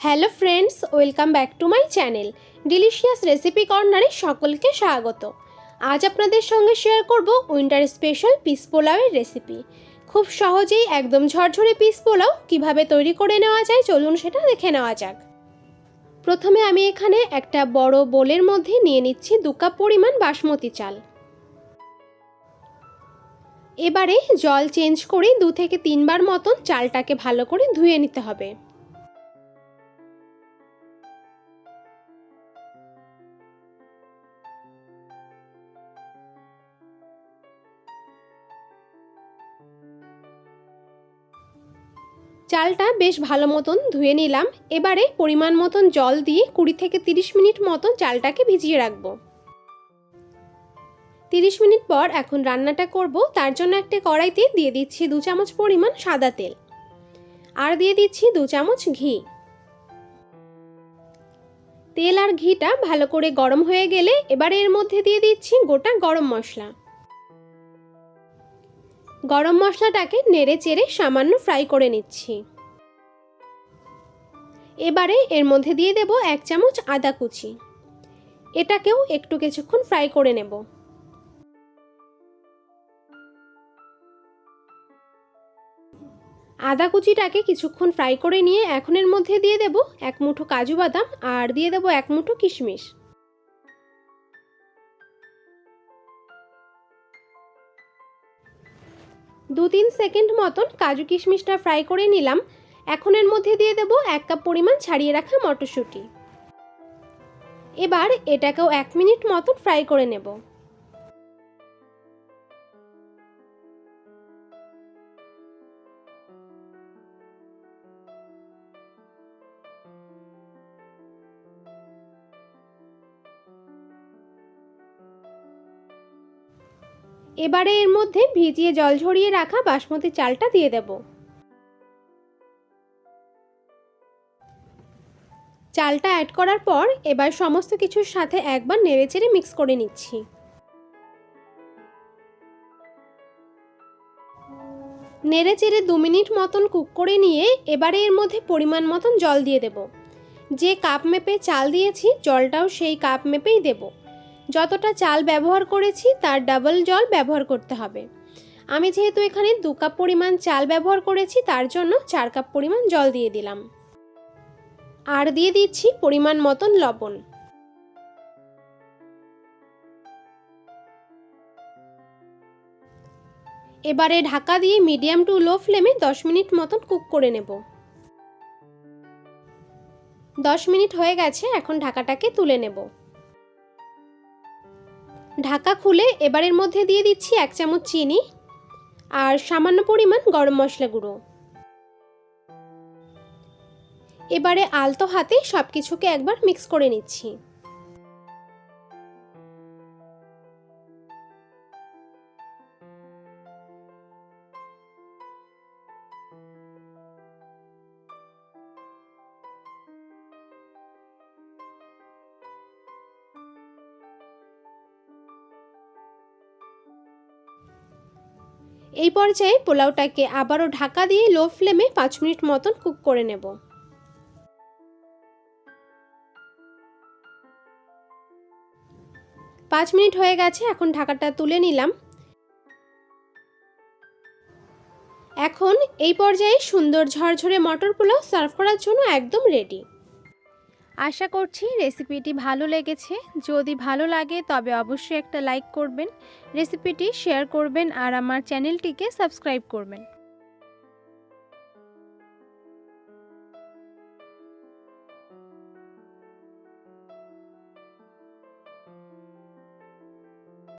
Hello friends, welcome back to my channel delicious recipe কর্নারে সকলকে স্বাগত। আজ আপনাদের সঙ্গে শেয়ার করব উইন্টার স্পেশাল পিস পোলাওয়ের রেসিপি। খুব সহজেই একদম ঝরঝরে পিস পোলাও কীভাবে তৈরি করে নেওয়া যায় চলুন সেটা দেখে নেওয়া যাক। প্রথমে আমি এখানে একটা বড় বোলের মধ্যে নিয়ে নিচ্ছি দু কাপ পরিমাণ বাসমতি চাল। এবারে জল চেঞ্জ করে দু থেকে তিনবার মতন চালটাকে ভালো করে ধুয়ে নিতে হবে। চালটা বেশ ভালো মতন ধুয়ে নিলাম। এবারে পরিমাণ মতন জল দিয়ে কুড়ি থেকে তিরিশ মিনিট মতন চালটাকে ভিজিয়ে রাখব। তিরিশ মিনিট পর এখন রান্নাটা করব। তার জন্য একটা কড়াইতে দিয়ে দিচ্ছি দু চামচ পরিমাণ সাদা তেল। আর দিয়ে দিচ্ছি দু চামচ ঘি। তেল আর ঘিটা ভালো করে গরম হয়ে গেলে এবারে এর মধ্যে দিয়ে দিচ্ছি গোটা গরম মশলা। গরম মশলাটাকে নেড়ে চেড়ে সামান্য ফ্রাই করে নিচ্ছি। এবারে এর মধ্যে দিয়ে দেব এক চামচ আদা কুচি। এটাকেও একটু কিছুক্ষণ ফ্রাই করে নেব। আদা কুচিটাকে কিছুক্ষণ ফ্রাই করে নিয়ে এখন এর মধ্যে দিয়ে দেব এক মুঠো কাজু বাদাম আর দিয়ে দেব এক মুঠো কিশমিশ। দু তিন সেকেন্ড মতন কাজু কিশমিশটা ফ্রাই করে নিলাম। এখন এর মধ্যে দিয়ে দেব এক কাপ পরিমাণ ছাড়িয়ে রাখা মটরশুঁটি। এবার এটাকেও এক মিনিট মতন ফ্রাই করে নেব। এবারে এর মধ্যে ভিজিয়ে জল ঝরিয়ে রাখা বাসমতি চালটা দিয়ে দেব। চালটা অ্যাড করার পর এবার সমস্ত কিছুর সাথে একবার নেড়েচেড়ে মিক্স করে নিচ্ছি। নেড়ে চেড়ে দু মিনিট মতন কুক করে নিয়ে এবারে এর মধ্যে পরিমাণ মতন জল দিয়ে দেব। যে কাপ মেপে চাল দিয়েছি, জলটাও সেই কাপ মেপেই দেবো। যতটা চাল ব্যবহার করেছি, তার ডাবল জল ব্যবহার করতে হবে। আমি যেহেতু এখানে দু কাপ পরিমাণ চাল ব্যবহার করেছি, তার জন্য চার কাপ পরিমাণ জল দিয়ে দিলাম। আর দিয়ে দিচ্ছি পরিমাণ মতন লবণ। এবারে ঢাকা দিয়ে মিডিয়াম টু লো ফ্লেমে দশ মিনিট মতন কুক করে নেব। দশ মিনিট হয়ে গেছে, এখন ঢাকাটাকে তুলে নেব। ঢাকা খুলে এবারের মধ্যে দিয়ে দিচ্ছি এক চামচ চিনি আর সামান্য পরিমাণ গরম মশলা গুঁড়ো। এবারে আলতো হাতে সব কিছুকে একবার মিক্স করে নিচ্ছি। এই পর্যায়ে পোলাওটাকে আবারও ঢাকা দিয়ে লো ফ্লেমে পাঁচ মিনিট মতন কুক করে নেব। পাঁচ মিনিট হয়ে গেছে, এখন ঢাকাটা তুলে নিলাম। এখন এই পর্যায়ে সুন্দর ঝরঝরে মটর পোলাও সার্ভ করার জন্য একদম রেডি আশা করছি রেসিপিটি ভালো লেগেছে। যদি ভালো লাগে তবে অবশ্যই একটা লাইক করবেন, রেসিপিটি শেয়ার করবেন আর আমার চ্যানেলটিকে সাবস্ক্রাইব করবেন।